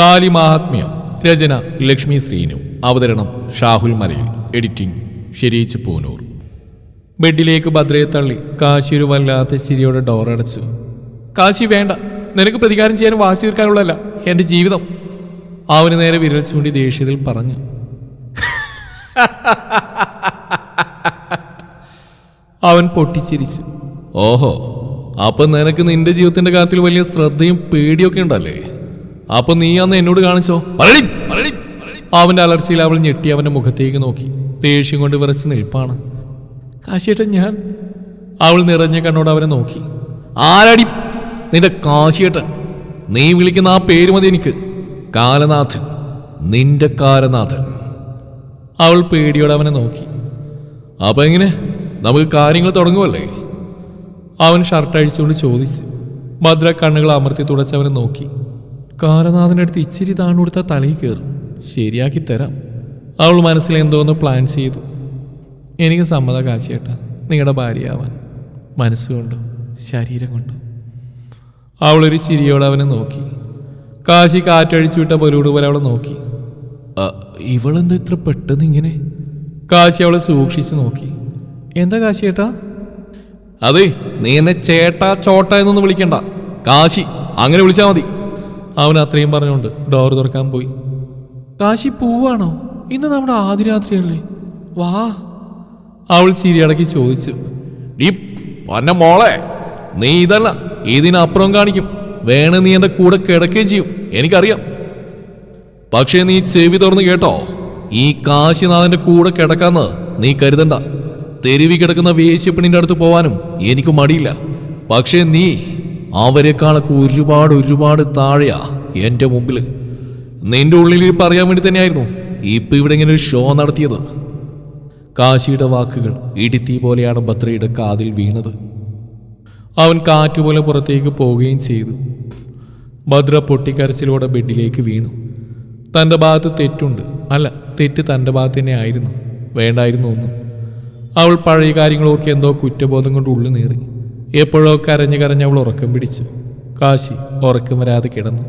താലി മഹാത്മ്യം രചന ലക്ഷ്മി ശ്രീനു. അവതരണം ഷാഹുൽ മലയിൽ. എഡിറ്റിംഗ് ഷെരീച്ച് പൂനൂർ. ബെഡിലേക്ക് ഭദ്രയെ തള്ളി കാശി ഒരു വല്ലാത്ത ശരിയോടെ ഡോറടച്ചു കാശി വേണ്ട നിനക്ക് പ്രതികാരം ചെയ്യാൻ വാശി തീർക്കാനുള്ളതല്ല എന്റെ ജീവിതം. അവന് നേരെ വിരൽ ചൂണ്ടി ദേഷ്യത്തിൽ പറഞ്ഞു. അവൻ പൊട്ടിച്ചിരിച്ചു. ഓഹോ അപ്പൊ നിനക്ക് നിന്റെ ജീവിതത്തിന്റെ കാര്യത്തിൽ വലിയ ശ്രദ്ധയും പേടിയൊക്കെ ഉണ്ടല്ലേ? അപ്പൊ നീ അന്ന് എന്നോട് കാണിച്ചോ? പറടി പറടി. അവന്റെ അലർച്ചയിൽ അവൾ ഞെട്ടി അവന്റെ മുഖത്തേക്ക് നോക്കി. ദേഷ്യം കൊണ്ട് വിറച്ച് നിൽപ്പാണ്. കാശിയേട്ടൻ ഞാൻ. അവൾ നിറഞ്ഞ കണ്ണോട് അവനെ നോക്കി. ആരടി? നിന്റെ കാശിയേട്ടൻ. നീ വിളിക്കുന്ന ആ പേര് മതി എനിക്ക്. കാലനാഥൻ. നിന്റെ കാലനാഥൻ. അവൾ പേടിയോടെ അവനെ നോക്കി. അപ്പൊ എങ്ങനെ? നമുക്ക് കാര്യങ്ങൾ തുടങ്ങുമല്ലേ അവൻ ഷർട്ട് അഴിച്ചുകൊണ്ട് ചോദിച്ചു. ഭദ്ര കണ്ണുകൾ അമർത്തി തുടച്ചവനെ നോക്കി. കാലനാഥന്റെ അടുത്ത് ഇച്ചിരി താണുകൊടുത്ത തലയിൽ കയറും. ശരിയാക്കി തരാം. അവൾ മനസ്സിൽ എന്തോന്ന് പ്ലാൻ ചെയ്തു. എനിക്ക് സമ്മത കാശിയേട്ട. നിങ്ങളുടെ ഭാര്യയാവാൻ. മനസ്സുകൊണ്ടും ശരീരം കൊണ്ടും. അവളൊരു ചിരിയോടെ അവനെ നോക്കി. കാശി കാറ്റഴിച്ചു വിട്ട പൊലൂട് പോലെ അവളെ നോക്കി. "അ, ഇവളെന്താ ഇത്ര പെട്ടെന്ന് ഇങ്ങനെ? കാശി അവളെ സൂക്ഷിച്ചു നോക്കി. എന്താ കാശി ഏട്ടാ അതെ നീ എന്നെ ചേട്ടാ ചോട്ട എന്നൊന്നും വിളിക്കണ്ട. കാശി അങ്ങനെ വിളിച്ചാൽ മതി. അവൻ അത്രയും പറഞ്ഞുകൊണ്ട് ഡോർ തുറക്കാൻ പോയി. കാശി പൂവാണോ? ഇന്ന് നമ്മുടെ ആദ്യ രാത്രിയല്ലേ. വാ. അവൾ ചിരിയടക്കി ചോദിച്ചു. നീ പന്ന മോളെ നീ ഇതല്ല ഇതിനപ്പുറം കാണിക്കും. വേണ നീ എന്റെ കൂടെ കിടക്കുകയും ചെയ്യും എനിക്കറിയാം. പക്ഷേ നീ ചെവി തുറന്ന് കേട്ടോ. ഈ കാശിനാഥന്റെ കൂടെ കിടക്കാന്ന് നീ കരുതണ്ട. തെരുവി കിടക്കുന്ന വേശ്യപ്പണിന്റെ അടുത്ത് പോവാനും എനിക്ക് മടിയില്ല. പക്ഷേ നീ അവരെക്കാളൊക്കെ ഒരുപാട് ഒരുപാട് താഴെയാ എന്റെ മുമ്പിൽ. നിന്റെ ഉള്ളിൽ പറയാൻ വേണ്ടി തന്നെയായിരുന്നു. ഇപ്പൊ ഇവിടെ ഇങ്ങനെ ഒരു ഷോ നടത്തിയത്. കാശിയുടെ വാക്കുകൾ ഇടിത്തി പോലെയാണ് ബത്രയുടെ കാതിൽ വീണത്. അവൻ കാറ്റുപോലെ പുറത്തേക്ക് പോവുകയും ചെയ്തു. ഭദ്ര പൊട്ടിക്കരച്ചിലോടെ ബെഡിലേക്ക് വീണു. തന്റെ ഭാഗത്ത് തെറ്റുണ്ട്. അല്ല തെറ്റ് തന്റെ ഭാഗത്ത് തന്നെ ആയിരുന്നു. വേണ്ടായിരുന്നു ഒന്നും. അവൾ പഴയ കാര്യങ്ങൾ എന്തോ കുറ്റബോധം കൊണ്ട് ഉള്ളു നീറി. എപ്പോഴോ കരഞ്ഞു കരഞ്ഞ് അവൾ ഉറക്കം പിടിച്ചു. കാശി ഉറക്കം വരാതെ കിടന്നു.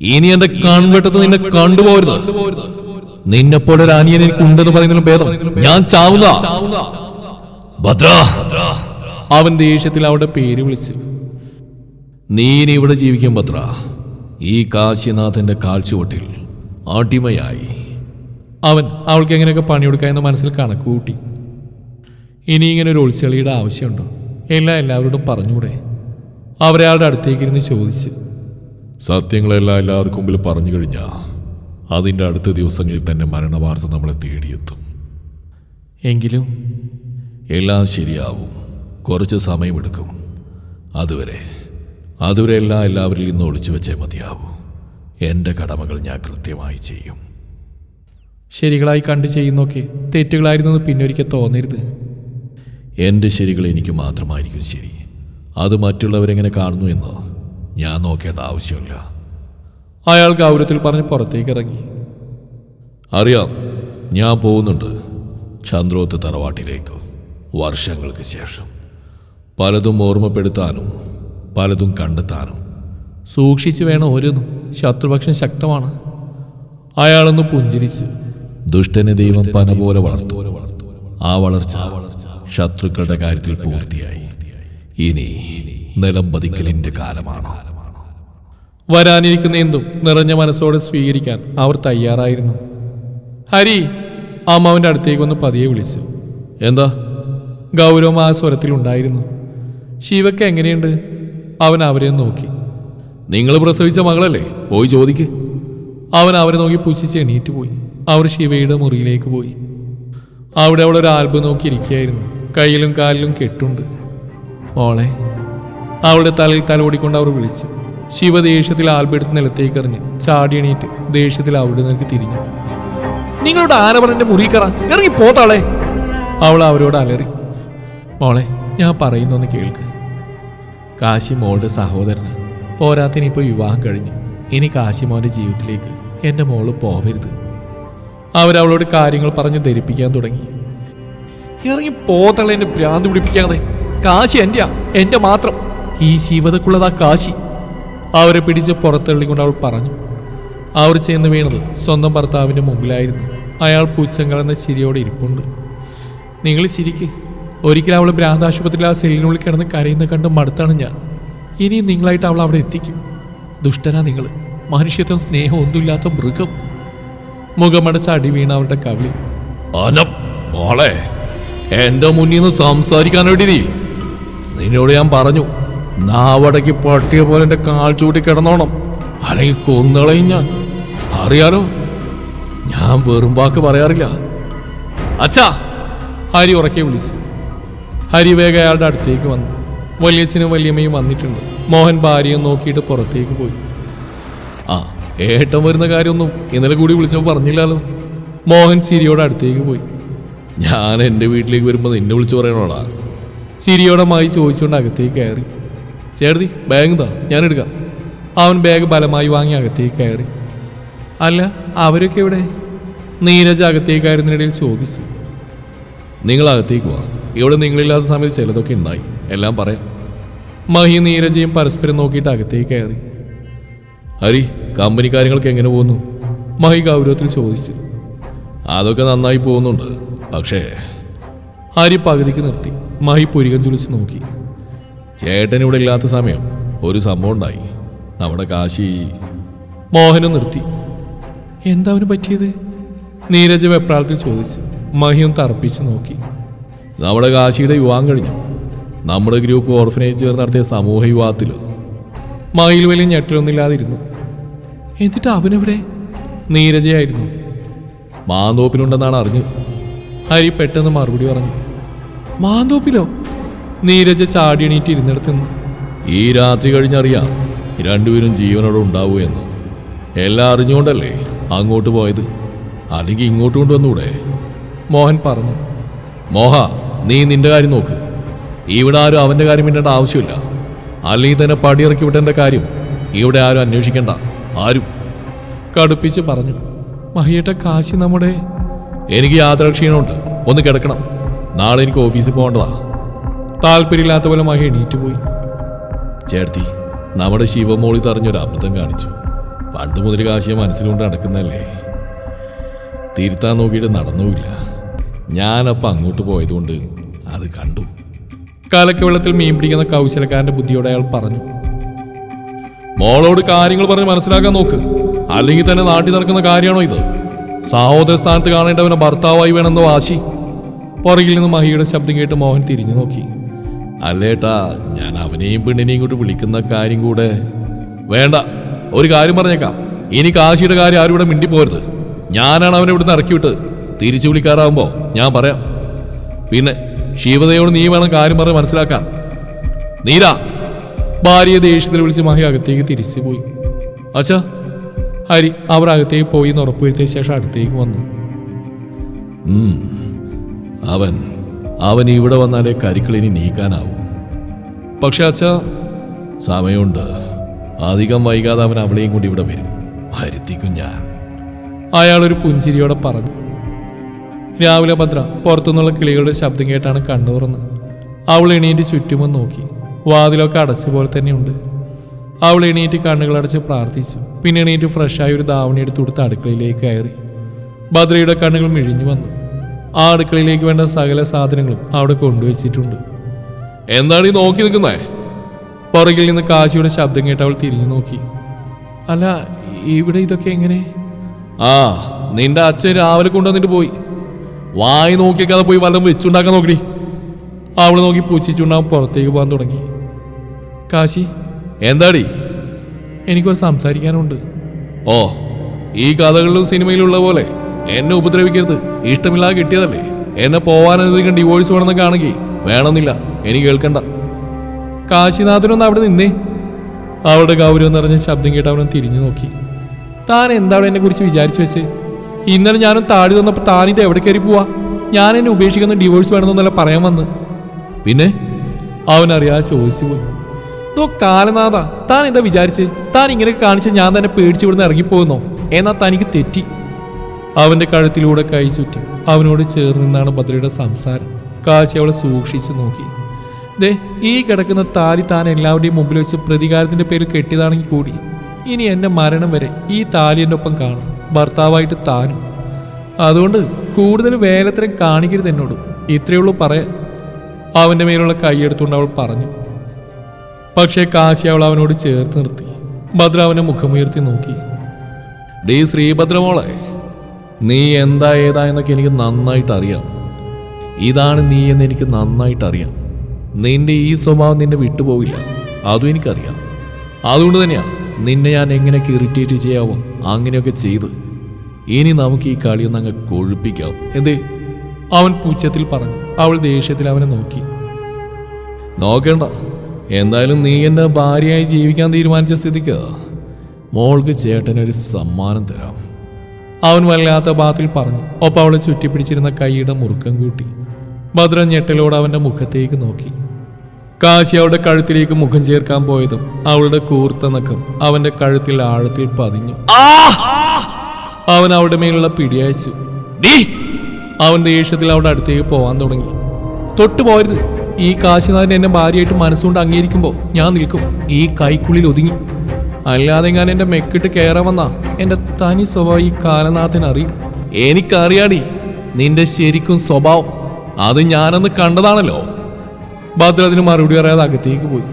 ഇനി എന്റെ കൺവെട്ടത്ത് നിന്നെ കണ്ടുപോരുത്. നിന്നെപ്പോലെ ഒരു അനിയൻ എനിക്ക് ഉണ്ടെന്ന് പറയുന്നതിലും ഭേദം. ഞാൻ ചാവില്ല ഭദ്ര. അവൻ ദേഷ്യത്തിൽ അവളുടെ പേര് വിളിച്ചു. നീ ഇനി ഇവിടെ ജീവിക്കും ഭദ്ര. ഈ കാശിനാഥന്റെ കാൽച്ചുവട്ടിൽ അടിമയായി. അവൻ അവൾക്ക് എങ്ങനെയൊക്കെ പണിയെടുക്കാമെന്ന് മനസ്സിൽ കണക്ക് കൂട്ടി ഇനി ഇങ്ങനെ ഒരു ഒളിച്ചെളിയുടെ ആവശ്യമുണ്ടോ? എല്ലാം എല്ലാവരോടും പറഞ്ഞൂടെ അവരയാളുടെ അടുത്തേക്കിരുന്ന് ചോദിച്ച്. സത്യങ്ങളെല്ലാം എല്ലാവർക്കും മുമ്പിൽ പറഞ്ഞു കഴിഞ്ഞാൽ അതിന്റെ അടുത്ത ദിവസങ്ങളിൽ തന്നെ മരണവാർത്ത നമ്മളെ തേടിയെത്തും. എങ്കിലും? എല്ലാം ശരിയാവും. കുറച്ച് സമയമെടുക്കും. അതുവരെ അതുവരെ എല്ലാം എല്ലാവരിൽ നിന്ന് ഒളിച്ചു വെച്ചേ മതിയാവും. എന്റെ കടമകൾ ഞാൻ കൃത്യമായി ചെയ്യും. ശരികളായി കണ്ട് ചെയ്യുന്നൊക്കെ തെറ്റുകളായിരുന്നു പിന്നൊരിക്കൽ തോന്നരുത്. എന്റെ ശരികൾ എനിക്ക് മാത്രമായിരിക്കും ശരി. അത് മറ്റുള്ളവരെങ്ങനെ കാണുന്നു എന്ന് ഞാൻ നോക്കേണ്ട ആവശ്യമില്ല. അയാൾ ഗൗരവത്തിൽ പറഞ്ഞ് പുറത്തേക്ക് ഇറങ്ങി. അറിയാം ഞാൻ പോകുന്നുണ്ട്. ചന്ദ്രോത്ത് തറവാട്ടിലേക്ക് വർഷങ്ങൾക്ക് ശേഷം. പലതും ഓർമ്മപ്പെടുത്താനും പലതും കണ്ടെത്താനും. സൂക്ഷിച്ചു വേണം ഓരോന്നും. ശത്രുപക്ഷം ശക്തമാണ്. അയാളൊന്ന് പുഞ്ചിരിച്ച് ദുഷ്ടനെ ദൈവം പന പോലെ വളർത്തു. ആ വളർച്ച ശത്രുക്കളുടെ കാര്യത്തിൽ പൂർത്തിയായി. ഇനി നിലം പതിക്കലിന്റെ കാലമാണ്? വരാനിരിക്കുന്ന എന്തും നിറഞ്ഞ മനസ്സോടെ സ്വീകരിക്കാൻ അവർ തയ്യാറായിരുന്നു. ഹരി അമ്മാവിന്റെ അടുത്തേക്ക് ഒന്ന് പതിയെ വിളിച്ചു. എന്താ? ഗൗരവം ആ സ്വരത്തിലുണ്ടായിരുന്നു ശിവക്ക് എങ്ങനെയുണ്ട്? അവൻ അവരെ നോക്കി. നിങ്ങൾ പ്രസവിച്ച മകളല്ലേ? പോയി ചോദിക്ക്. അവൻ അവരെ നോക്കി പുച്ഛിച്ച് എണീറ്റ് പോയി. അവർ ശിവയുടെ മുറിയിലേക്ക് പോയി. അവിടെ അവൾ ഒരു ആൽബം നോക്കിയിരിക്കുകയായിരുന്നു. കയ്യിലും കാലിലും കെട്ടുണ്ട്. മോളെ അവളുടെ തലയിൽ തലോടിക്കൊണ്ട് അവർ വിളിച്ചു. ശിവ ദേഷ്യത്തിൽ ആൽബം എടുത്ത് നിലത്തേക്ക് എറിഞ്ഞ് ചാടി എണീറ്റ് ദേഷ്യത്തിൽ അവിടെ നിനക്ക് തിരിഞ്ഞു. നിങ്ങളുടെ ആരവണന്റെ മുറി കയറാൻ. ഇറങ്ങി പോത്താളെ അവൾ അവരോട് അലറി. മോളെ ഞാൻ പറയുന്നൊന്ന് കേൾക്ക്. കാശി മോളുടെ സഹോദരന്. പോരാത്തിന് ഇപ്പോൾ വിവാഹം കഴിഞ്ഞു. ഇനി കാശി മോന്റെ ജീവിതത്തിലേക്ക് എന്റെ മോൾ പോവരുത്. അവരവളോട് കാര്യങ്ങൾ പറഞ്ഞ് ധരിപ്പിക്കാൻ തുടങ്ങി. ഇറങ്ങി പോത്തള എന്നെ ഭ്രാന്ത് പിടിപ്പിക്കാതെ കാശി എന്റെയാ എന്റെ മാത്രം. ഈ ശിവതക്കുള്ളതാ കാശി. അവരെ പിടിച്ച് പുറത്തള്ളിക്കൊണ്ട് അവൾ പറഞ്ഞു. അവർ ചെന്ന് വീണത് സ്വന്തം ഭർത്താവിന്റെ മുമ്പിലായിരുന്നു. അയാൾ പൂച്ചങ്ങളെന്ന ചിരിയോടെ ഇരിപ്പുണ്ട്. നിങ്ങൾ ചിരിക്ക് ഒരിക്കലും അവൾ ഭ്രാന്ത് ആശുപത്രിയിൽ ആ സെല്ലിനുള്ളിൽ കിടന്ന് കരയുന്ന കണ്ട് മടുത്താണ് ഞാൻ. ഇനിയും നിങ്ങളായിട്ട് അവൾ അവിടെ എത്തിക്കും. ദുഷ്ടനാ നിങ്ങൾ. മനുഷ്യത്വം സ്നേഹം ഒന്നുമില്ലാത്ത മൃഗം. മുഖമടച്ച് അടി വീണ അവരുടെ കവിളി. അനം മോളെ എന്റെ മുന്നിൽ നിന്ന് സംസാരിക്കാൻ വേണ്ടി നീ. നിന്നോട് ഞാൻ പറഞ്ഞു നാവടയ്ക്ക് പട്ടിയ പോലെ എന്റെ കാൽ ചൂട്ടി കിടന്നോണം. അല്ലെങ്കിൽ കൊന്നളയും ഞാൻ. അറിയാലോ? ഞാൻ വെറും വാക്ക് പറയാറില്ല. അച്ഛാ! ഹരി ഉറക്കെ വിളിച്ചു. ഹരി വേഗം അയാളുടെ അടുത്തേക്ക് വന്നു. വലിയച്ഛനും വലിയമ്മയും വന്നിട്ടുണ്ട്. മോഹൻ ഭാര്യയും നോക്കിയിട്ട് പുറത്തേക്ക് പോയി. ആ ഏട്ടൻ വരുന്ന കാര്യമൊന്നും ഇന്നലെ കൂടി വിളിച്ചപ്പോൾ പറഞ്ഞില്ലല്ലോ മോഹൻ ചിരിയോടെ അടുത്തേക്ക് പോയി. ഞാൻ എന്റെ വീട്ടിലേക്ക് വരുമ്പോൾ നിന്നെ വിളിച്ചു പറയണോടാ? ചിരിയോടെ മായി ചോദിച്ചുകൊണ്ട് അകത്തേക്ക് കയറി. ചേട്ടതി ബാഗ് താ ഞാൻ എടുക്കാം. അവൻ ബാഗ് ബലമായി വാങ്ങി അകത്തേക്ക് കയറി. അല്ല അവരൊക്കെ എവിടെ? നീരജ് അകത്തേക്ക് കയറുന്നതിനിടയിൽ ചോദിച്ചു. നിങ്ങൾ അകത്തേക്ക് വാ. ഇവിടെ നിങ്ങളില്ലാത്ത സമയത്ത് ചിലതൊക്കെ ഉണ്ടായി. എല്ലാം പറയാം. മഹി നീരജയും പരസ്പരം നോക്കിയിട്ട് അകത്തേക്ക് കയറി. ഹരി കമ്പനി കാര്യങ്ങളൊക്കെ എങ്ങനെ പോകുന്നു? മഹി ഗൗരവത്തിൽ ചോദിച്ചു. അതൊക്കെ നന്നായി പോകുന്നുണ്ട്. പക്ഷേ ഹരി പകുതിക്ക് നിർത്തി. മഹി പുരികം ചുളിച്ച് നോക്കി. ചേട്ടൻ ഇവിടെ ഇല്ലാത്ത സമയം ഒരു സംഭവം ഉണ്ടായി. നമ്മുടെ കാശി മോഹനും നിർത്തി. എന്താ അവന് പറ്റിയത്? നീരജ് വെപ്രാളത്തിൽ ചോദിച്ചു മഹിയും തറപ്പിച്ച് നോക്കി. നമ്മുടെ കാശിയുടെ വിവാഹം കഴിഞ്ഞു. നമ്മുടെ ഗ്രൂപ്പ് ഓർഫനേജ് ചേർന്ന് നടത്തിയ സമൂഹ വിവാഹത്തിൽ മഹിയിൽ വലിയ ഞെട്ടലൊന്നുമില്ലാതിരുന്നു എന്നിട്ട് അവനെവിടെ? നീരജയായിരുന്നു. മാന്തോപ്പിലുണ്ടെന്നാണ് അറിഞ്ഞു. ഹരി പെട്ടെന്ന് മറുപടി പറഞ്ഞു. മാന്തോപ്പിലോ? നീരജ ചാടി എണീറ്റ് ഈ രാത്രി കഴിഞ്ഞറിയാം രണ്ടുപേരും ജീവനോടെ ഉണ്ടാവൂ എന്ന്. എല്ലാം അറിഞ്ഞുകൊണ്ടല്ലേ അങ്ങോട്ട് പോയത്? അല്ലെങ്കിൽ ഇങ്ങോട്ട് കൊണ്ടുവന്നൂടെ? മോഹൻ പറഞ്ഞു. മോഹ നീ നിന്റെ കാര്യം നോക്ക്. ഇവിടെ ആരും അവന്റെ കാര്യം മിണ്ടേണ്ട ആവശ്യമില്ല. അല്ലെങ്കിൽ തന്നെ പടിയിറക്കി വിട്ടേണ്ട കാര്യം ഇവിടെ ആരും അന്വേഷിക്കണ്ട. ആരും? കടുപ്പിച്ച് പറഞ്ഞു മഹിയേട്ട കാശി നമ്മുടെ എനിക്ക് യാത്രാക്ഷീണമുണ്ട്. ഒന്ന് കിടക്കണം. നാളെ എനിക്ക് ഓഫീസിൽ പോകേണ്ടതാ. താല്പര്യമില്ലാത്ത പോലെ മഹി എണീറ്റ് പോയി. ചേർത്തി നമ്മുടെ ശിവമോളി തറഞ്ഞൊരു അബദ്ധം കാണിച്ചു. പണ്ട് മുതൽ കാശിയെ മനസ്സിലുകൊണ്ട് നടക്കുന്നല്ലേ തിരുത്താൻ നോക്കിയിട്ട് നടന്നുമില്ല. ഞാനപ്പം അങ്ങോട്ട് പോയതുകൊണ്ട് അത് കണ്ടു. കാലക്ക് വെള്ളത്തിൽ മീൻ പിടിക്കുന്ന കൗശലക്കാരന്റെ ബുദ്ധിയോടെ അയാൾ പറഞ്ഞു മോളോട് കാര്യങ്ങൾ പറഞ്ഞ് മനസ്സിലാക്കാൻ നോക്ക്. അല്ലെങ്കിൽ തന്നെ നാട്ടിൽ നടക്കുന്ന കാര്യമാണോ ഇത്? സഹോദര സ്ഥാനത്ത് കാണേണ്ടവനെ ഭർത്താവായി വേണമെന്ന വാശി പുറകിൽ നിന്ന് മഹിയുടെ ശബ്ദം കേട്ട് മോഹൻ തിരിഞ്ഞു നോക്കി. അല്ലേട്ടാ ഞാൻ അവനെയും പെണ്ണിനെയും ഇങ്ങോട്ട് വിളിക്കുന്ന കാര്യം കൂടെ വേണ്ട. ഒരു കാര്യം പറഞ്ഞേക്കാം. ഇനി കാശിയുടെ കാര്യം ആരും ഇവിടെ മിണ്ടിപ്പോരുത്. ഞാനാണ് അവനെ ഇവിടുന്ന് ഇറക്കി വിട്ടത്. തിരിച്ചു വിളിക്കാറാവുമ്പോ ഞാൻ പറയാം. പിന്നെ ശിവതയോട് നീ വേണം കാര്യം പറഞ്ഞ് മനസ്സിലാക്കാൻ. നീരാ ഭാര്യയെ ദേഷ്യത്തിൽ വിളിച്ച് മഹി അകത്തേക്ക് തിരിച്ചു പോയി അച്ഛാ ഹരി അവർ അകത്തേക്ക് പോയി എന്ന് ഉറപ്പുവരുത്തിയ ശേഷം അടുത്തേക്ക് വന്നു. അവൻ അവൻ ഇവിടെ വന്നാലേ കരിക്കളിനി നീക്കാനാവൂ. പക്ഷെ അച്ഛ സമയമുണ്ട്. അധികം വൈകാതെ അവൻ അവളെയും കൂടി ഇവിടെ വരും. വരുത്തിക്കും ഞാൻ. അയാളൊരു പുഞ്ചിരിയോടെ പറഞ്ഞു. രാവിലെ ഭദ്ര പുറത്തുനിന്നുള്ള കിളികളുടെ ശബ്ദം കേട്ടാണ് കണ്ണു തുറന്ന് അവൾ എണീറ്റ് ചുറ്റുമെന്ന് നോക്കി. വാതിലൊക്കെ അടച്ച പോലെ തന്നെയുണ്ട്. അവൾ എണീറ്റ് കണ്ണുകളടച്ച് പ്രാർത്ഥിച്ചു. പിന്നെ എണീറ്റ് ഫ്രഷായി ഒരു ധാവണി എടുത്ത് കൊടുത്ത് അടുക്കളയിലേക്ക് കയറി. ഭദ്രയുടെ കണ്ണുകൾ മിഴിഞ്ഞു വന്നു. ആ അടുക്കളയിലേക്ക് വേണ്ട സകല സാധനങ്ങളും അവിടെ കൊണ്ടുവച്ചിട്ടുണ്ട്. എന്താണ് ഈ നോക്കി നിൽക്കുന്നേ? പുറകിൽ നിന്ന് കാശിയുടെ ശബ്ദം കേട്ട് അവൾ തിരിഞ്ഞു നോക്കി. അല്ല ഇവിടെ ഇതൊക്കെ എങ്ങനെ? ആ നിന്റെ അച്ഛൻ രാവിലെ കൊണ്ടുവന്നിട്ട് പോയി. വായി നോക്കിയേക്കാതെ പോയി വല്ലതും വെച്ചുണ്ടാക്കാൻ നോക്കടി. അവൾ നോക്കി പൂച്ചിച്ചുണ്ടാവും പുറത്തേക്ക് പോകാൻ തുടങ്ങി. കാശി എന്താടി? എനിക്കൊരു സംസാരിക്കാനുണ്ട്. ഓ ഈ കഥകളിലും സിനിമയിലുള്ള പോലെ എന്നെ ഉപദ്രവിക്കരുത്. ഇഷ്ടമില്ലാതെ കിട്ടിയതല്ലേ. എന്നെ പോവാനധികം ഡിവോഴ്സ് വേണമെന്നൊക്കെ ആണെങ്കിൽ വേണമെന്നില്ല എനിക്ക് കേൾക്കണ്ട. കാശിനാഥനൊന്ന് അവിടെ നിന്നേ. അവളുടെ ഗൗരവം നിറഞ്ഞ ശബ്ദം കേട്ട് അവനും തിരിഞ്ഞു നോക്കി. താൻ എന്താണ് എന്നെ കുറിച്ച് വിചാരിച്ചു വെച്ച്? ഇന്നലെ ഞാനും താഴെ തന്നപ്പോൾ താനിത് എവിടെ കയറി പോവാ? ഞാൻ എന്നെ ഉപേക്ഷിക്കുന്ന ഡിവോഴ്സ് വേണമെന്നല്ല പറയാൻ വന്ന്. പിന്നെ അവൻ അറിയാതെ ചോദിച്ചു പോയി തോ കാലനാഥ താൻ എന്താ വിചാരിച്ച്? താൻ ഇങ്ങനെ കാണിച്ച് ഞാൻ തന്നെ പേടിച്ച് ഇവിടുന്ന് ഇറങ്ങിപ്പോകുന്നോ എന്നാ തനിക്ക് തെറ്റി. അവന്റെ കഴുത്തിലൂടെ കൈ ചുറ്റി അവനോട് ചേർന്ന് നിന്നാണ് ഭദ്രയുടെ സംസാരം. കാശി അവളെ സൂക്ഷിച്ചു നോക്കി. ദേ ഈ കിടക്കുന്ന താലി താൻ എല്ലാവരുടെയും മുമ്പിൽ വെച്ച് പ്രതികാരത്തിന്റെ പേരിൽ കെട്ടിയതാണെങ്കിൽ കൂടി ഇനി എന്റെ മരണം വരെ ഈ താലി എന്റെ ഒപ്പം കാണും. ഭർത്താവായിട്ട് താനും. അതുകൊണ്ട് കൂടുതൽ വേലത്തരം കാണിക്കരുത് എന്നോട്. ഇത്രയുള്ളൂ പറയാൻ. അവന്റെ മേലുള്ള കൈയെടുത്തുകൊണ്ട് അവൾ പറഞ്ഞു പക്ഷേ കാശി അവൾ അവനോട് ചേർത്ത് നിർത്തി. ഭദ്ര അവനെ മുഖമുയർത്തി നോക്കി ഡീ ശ്രീഭദ്രമോളെ നീ എന്താ ഏതാ എന്നൊക്കെ എനിക്ക് നന്നായിട്ട് അറിയാം. ഇതാണ് നീ എന്ന് എനിക്ക് നന്നായിട്ട് അറിയാം. നിന്റെ ഈ സ്വഭാവം നിന്നെ വിട്ടുപോവില്ല. അതും എനിക്കറിയാം. അതുകൊണ്ട് തന്നെയാ നിന്നെ ഞാൻ എങ്ങനെയൊക്കെ ഇറിറ്റേറ്റ് ചെയ്യാവോ അങ്ങനെയൊക്കെ ചെയ്ത് ഇനി നമുക്ക് ഈ കളിയൊന്ന് അങ്ങ് കൊഴുപ്പിക്കാം. എന്തേ? അവൻ പൂച്ചത്തിൽ പറഞ്ഞു. അവൾ ദേഷ്യത്തിൽ അവനെ നോക്കി. നോക്കണ്ട. എന്തായാലും നീ എന്നെ ഭാര്യയായി ജീവിക്കാൻ തീരുമാനിച്ച സ്ഥിതിക്ക് മോൾക്ക് ചേട്ടനൊരു സമ്മാനം തരാം. അവൻ വല്ലാത്ത ബാത്തിൽ പറഞ്ഞു. ഒപ്പം അവളെ ചുറ്റിപ്പിടിച്ചിരുന്ന കൈയുടെ മുറുക്കം കൂട്ടി. ഭദ്ര ഞെട്ടലോട് അവന്റെ മുഖത്തേക്ക് നോക്കി. കാശി അവളുടെ കഴുത്തിലേക്ക് മുഖം ചേർക്കാൻ പോയതും അവളുടെ കൂർത്ത നക്കം അവന്റെ കഴുത്തിൽ ആഴത്തിൽ പതിഞ്ഞു. അവൻ അവളുടെ മേലുള്ള പിടിയയച്ചു ഡീ! അവൻ ദേഷ്യത്തിൽ അവിടെ അടുത്തേക്ക് പോവാൻ തുടങ്ങി. തൊട്ടു പോരുത് ഈ കാശിനാഥൻ എന്നെ ഭാര്യയായിട്ട് മനസ്സുകൊണ്ട് അംഗീകരിക്കുമ്പോൾ ഞാൻ നിൽക്കും. ഈ കൈക്കുള്ളിൽ ഒതുങ്ങി. അല്ലാതെ ഞാൻ എന്റെ മെക്കിട്ട് കയറാൻ വന്ന എന്റെ തനി സ്വഭാവം ഈ കാലനാഥൻ അറിയും. എനിക്കറിയാടി നിന്റെ ശരിക്കും സ്വഭാവം. അത് ഞാനന്ന് കണ്ടതാണല്ലോ. ഭദ്ര അതിന് മറുപടി പറയാതെ അകത്തേക്ക് പോയി.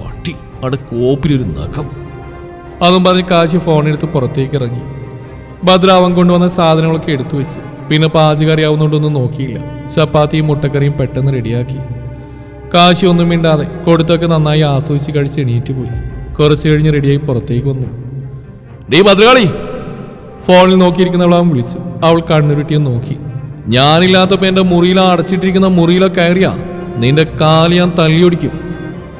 പട്ടി അവിടെ കോപ്പിലൊരു നഖം. അതും പറഞ്ഞ് കാശി ഫോണെടുത്ത് പുറത്തേക്ക് ഇറങ്ങി. ഭദ്ര അവൻ കൊണ്ടുവന്ന സാധനങ്ങളൊക്കെ എടുത്തു വെച്ചു പിന്നെ പാചകം അറിയാവുന്നതുകൊണ്ടൊന്നും നോക്കിയില്ല. ചപ്പാത്തിയും മുട്ടക്കറിയും പെട്ടെന്ന് റെഡിയാക്കി. കാശി ഒന്നും മിണ്ടാതെ കൊടുത്തൊക്കെ നന്നായി ആസ്വദിച്ച് കഴിച്ച് എണീറ്റ് പോയി. കുറച്ച് കഴിഞ്ഞ് റെഡിയായി പുറത്തേക്ക് വന്നു. ഡീ ഭദ്രകാളി! ഫോണിൽ നോക്കിയിരിക്കുന്നവൾ അവൻ വിളിച്ചു. അവൾ കണ്ണുരുട്ടിയും നോക്കി. ഞാനില്ലാത്തപ്പോ എന്റെ മുറിയിൽ അടച്ചിട്ടിരിക്കുന്ന മുറിയിലെ കയറിയാ? നിന്റെ കാൽ ഞാൻ തല്ലിയൊടിക്കും.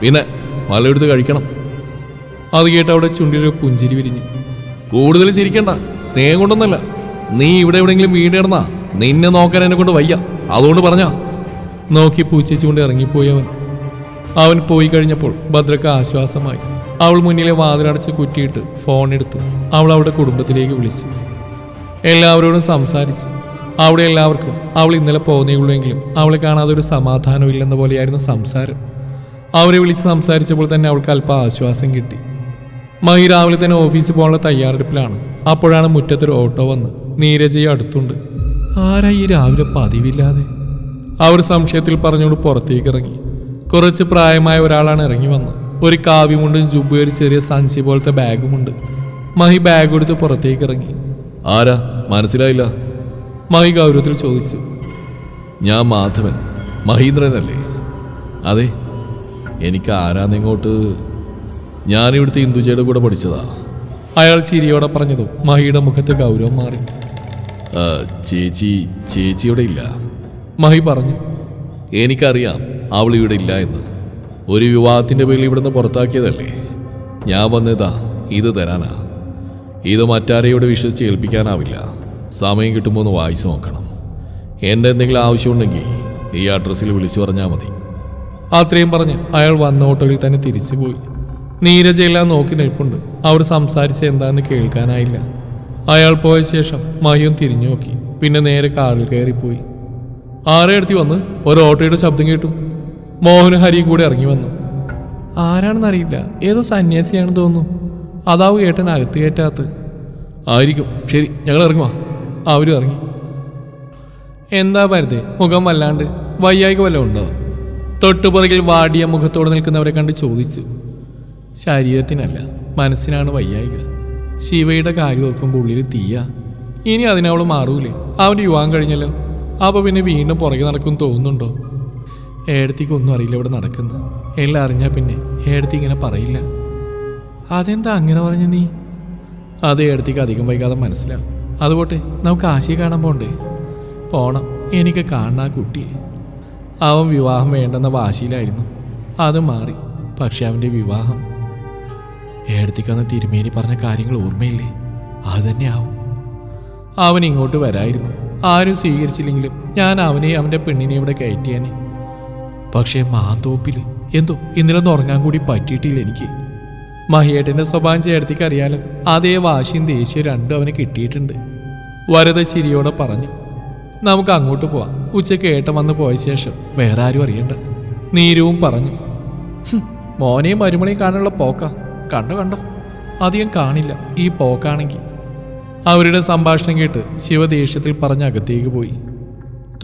പിന്നെ വലയെടുത്ത് കഴിക്കണം. അത് കേട്ട് അവിടെ ചുണ്ടിലൊരു പുഞ്ചിരി വിരിഞ്ഞു. കൂടുതൽ ചിരിക്കണ്ട. സ്നേഹം കൊണ്ടൊന്നല്ല. നീ ഇവിടെ എവിടെയെങ്കിലും വീട് കിടന്നാ? നിന്നെ നോക്കാൻ എന്നെ കൊണ്ട് വയ്യ. അതുകൊണ്ട് പറഞ്ഞാ. നോക്കി പൂച്ചിച്ചുകൊണ്ട് ഇറങ്ങിപ്പോയി അവൻ. അവൻ പോയി കഴിഞ്ഞപ്പോൾ ഭദ്രക്ക് ആശ്വാസമായി. അവൾ മുന്നിലെ വാതിലടച്ച് കുറ്റിയിട്ട് ഫോൺ എടുത്തു അവൾ അവളുടെ കുടുംബത്തിലേക്ക് വിളിച്ചു. എല്ലാവരോടും സംസാരിച്ചു. അവിടെ എല്ലാവർക്കും അവൾ ഇന്നലെ പോകുന്നേ ഉള്ളൂവെങ്കിലും അവളെ കാണാതെ ഒരു സമാധാനം ഇല്ലെന്ന പോലെയായിരുന്നു സംസാരം. അവരെ വിളിച്ച് സംസാരിച്ചപ്പോൾ തന്നെ അവൾക്ക് അല്പം ആശ്വാസം കിട്ടി. മൈ രാവിലെ തന്നെ ഓഫീസിൽ പോകാനുള്ള തയ്യാറെടുപ്പിലാണ്. അപ്പോഴാണ് മുറ്റത്തൊരു ഓട്ടോ വന്ന് നീരജയെ അടുത്തുണ്ട്. ആരാ ഈ രാവിലെ പതിവില്ലാതെ? അവർ സംശയത്തിൽ പറഞ്ഞുകൊണ്ട് പുറത്തേക്ക് ഇറങ്ങി കുറച്ച് പ്രായമായ ഒരാളാണ് ഇറങ്ങി വന്നത് ഒരു കാവ്യമുണ്ടും ജുബ് ഒരു ചെറിയ സഞ്ചി പോലത്തെ ബാഗുമുണ്ട്. മഹി ബാഗ് എടുത്ത് പുറത്തേക്ക് ഇറങ്ങി ആരാ? മനസ്സിലായില്ല. മഹി ഗൗരവത്തിൽ ചോദിച്ചു. ഞാൻ മാധവൻ. മഹീന്ദ്രനല്ലേ? അതെ. എനിക്ക് ആരാന്നിങ്ങോട്ട്? ഞാനിവിടുത്തെ ഇന്ദുജയുടെ കൂടെ പഠിച്ചതാ. അയാൾ ചിരിയോടെ പറഞ്ഞതും മഹിയുടെ മുഖത്ത് ഗൗരവം മാറി. ചേച്ചി ചേച്ചിയുടെ ഇല്ല. മഹി പറഞ്ഞു. എനിക്കറിയാം അവൾ ഇവിടെ ഇല്ല എന്ന്. ഒരു വിവാഹത്തിന്റെ പേരിൽ ഇവിടുന്ന് പുറത്താക്കിയതല്ലേ? ഞാൻ വന്നതാ ഇത് തരാനാ. ഇത് മറ്റാരെയോട് വിശ്വസിച്ച് ഏൽപ്പിക്കാനാവില്ല. സമയം കിട്ടുമ്പോൾ ഒന്ന് വായിച്ചു നോക്കണം. എന്റെ എന്തെങ്കിലും ആവശ്യമുണ്ടെങ്കിൽ ഈ അഡ്രസ്സിൽ വിളിച്ചു പറഞ്ഞാൽ മതി. അത്രയും പറഞ്ഞ് അയാൾ വന്ന ഓട്ടോയിൽ തന്നെ തിരിച്ചുപോയി. നീരജയെല്ലാം നോക്കി നിൽപ്പുണ്ട്. അവർ സംസാരിച്ച എന്താന്ന് കേൾക്കാനായില്ല. അയാൾ പോയ ശേഷം മഹിയും തിരിഞ്ഞു നോക്കി. പിന്നെ നേരെ കാറിൽ കയറിപ്പോയി. ആരെ അടുത്തി വന്ന്? ഒരു ഓട്ടോയുടെ ശബ്ദം കേട്ടു. മോഹനും ഹരിയും കൂടെ ഇറങ്ങി വന്നു. ആരാണെന്നറിയില്ല ഏതോ സന്യാസിയാണെന്ന് തോന്നുന്നു. അതാവും ഏട്ടൻ അകത്ത് കയറ്റാത്ത ആയിരിക്കും. ശരി ഞങ്ങൾ ഇറങ്ങുവാ അവരും ഇറങ്ങി. എന്താ പരുതേ? മുഖം വല്ലാണ്ട് വയ്യായ്ക വല്ലതും ഉണ്ടോ? തൊട്ടുപുറകിൽ വാടിയ മുഖത്തോടെ നിൽക്കുന്നവരെ കണ്ട് ചോദിച്ചു. ശരീരത്തിനല്ല മനസ്സിനാണ് വയ്യായിക. ശിവയുടെ കാര്യം ഓർക്കുമ്പോൾ ഉള്ളിൽ തീയ. ഇനി അതിനവൾ മാറൂലേ. അവന്റെ യുവാൻ കഴിഞ്ഞല്ലോ. അപ്പൊ പിന്നെ വീണ്ടും പുറകെ നടക്കും തോന്നുന്നുണ്ടോ? ഏടത്തിക്ക് ഒന്നും അറിയില്ല ഇവിടെ നടക്കുന്നു. എല്ലാം അറിഞ്ഞാൽ പിന്നെ ഏടത്തി ഇങ്ങനെ പറയില്ല. അതെന്താ അങ്ങനെ പറഞ്ഞു നീ? അത് ഏടത്തിക്ക് അധികം വൈകാതെ മനസ്സിലാവും അതുപോട്ടെ നമുക്ക് ആശയെ കാണാൻ പോണ്ടേ? പോണം. എനിക്ക് കാണാൻ ആ കുട്ടിയെ. അവൻ വിവാഹം വേണ്ടെന്ന വാശിയിലായിരുന്നു. അത് മാറി. പക്ഷെ അവന്റെ വിവാഹം ഏടത്തിക്കന്ന് തിരുമേനി പറഞ്ഞ കാര്യങ്ങൾ ഓർമ്മയില്ലേ? അത് തന്നെയാവും അവൻ ഇങ്ങോട്ട് വരായിരുന്നു. ആരും സ്വീകരിച്ചില്ലെങ്കിലും ഞാൻ അവനെ അവന്റെ പെണ്ണിനെ ഇവിടെ കയറ്റിയാനെ. പക്ഷേ മാന്തോപ്പിൽ എന്തോ ഇന്നലെ ഉറങ്ങാൻ കൂടി പറ്റിയിട്ടില്ല എനിക്ക്. മഹിയേട്ടന്റെ സ്വഭാവം ചേർത്തിക്ക് അറിയാലോ അതേ വാശിയും ദേഷ്യവും രണ്ടും അവന് കിട്ടിയിട്ടുണ്ട്. വരത ചിരിയോടെ പറഞ്ഞു നമുക്ക് അങ്ങോട്ട് പോവാം. ഉച്ചയ്ക്ക് ഏട്ടൻ വന്ന് പോയ ശേഷം വേറെ ആരും അറിയണ്ട. നീരവും പറഞ്ഞു "ഹും, മോനെയും മരുമണയും കാണാനുള്ള പോക്ക. കണ്ടോ കണ്ടോ. അധികം കാണില്ല. ഈ പോക്കാണെങ്കിൽ. അവരുടെ സംഭാഷണം കേട്ട് ശിവ ദേഷ്യത്തിൽ പറഞ്ഞ് അകത്തേക്ക് പോയി.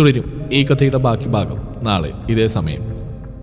തുടരും ഈ കഥയുടെ ബാക്കി ഭാഗം നാളെ ഇതേ സമയം.